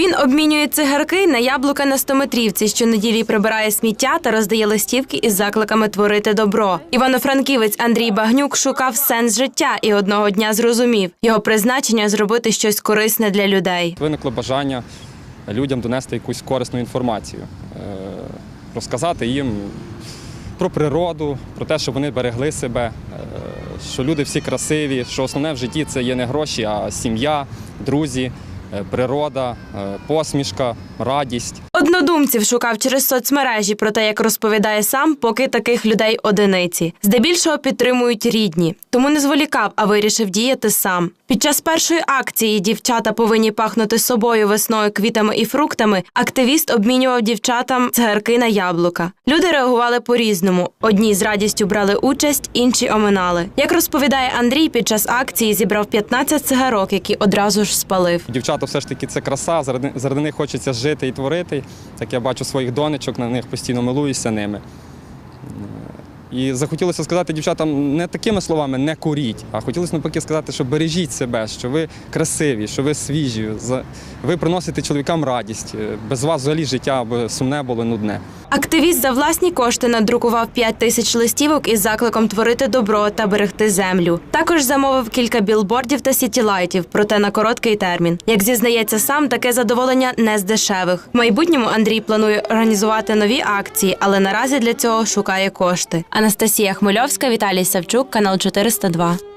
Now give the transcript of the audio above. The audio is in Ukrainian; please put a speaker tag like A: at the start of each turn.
A: Він обмінює цигарки на яблука на стометрівці, щонеділі прибирає сміття та роздає листівки із закликами творити добро. Івано-франківець Андрій Багнюк шукав сенс життя і одного дня зрозумів його призначення зробити щось корисне для людей.
B: Виникло бажання людям донести якусь корисну інформацію, е, розказати їм про природу, про те, щоб вони берегли себе, е, що люди всі красиві, що основне в житті це є не гроші, а сім'я, друзі, природа, е, посмішка, радість.
A: Однодумців шукав через соцмережі, проте, як розповідає сам, поки таких людей одиниці. Здебільшого підтримують рідні, тому не зволікав, а вирішив діяти сам. Під час першої акції дівчата повинні пахнути собою весною квітами і фруктами. Активіст обмінював дівчатам цигарки на яблука. Люди реагували по-різному. Одні з радістю брали участь, інші оминали. Як розповідає Андрій, під час акції зібрав 15 цигарок, які одразу ж спалив.
B: Дівчата все ж таки це краса, заради, заради них хочеться жити і творити. Так я бачу своїх донечок, на них постійно милуюся ними. І захотілося сказати дівчатам не такими словами не куріть, а хотілося навпаки сказати, що бережіть себе, що ви красиві, що ви свіжі, ви приносите чоловікам радість. Е, Без вас взагалі життя аби сумне було нудне.
A: Активіст за власні кошти надрукував 5 тисяч листівок із закликом творити добро та берегти землю. Також замовив кілька білбордів та сітілайтів, проте на короткий термін. Як зізнається сам, таке задоволення не з дешевих. В майбутньому Андрій планує організувати нові акції, але наразі для цього шукає кошти. Анастасія Хмельовська, Віталій Савчук, канал 402.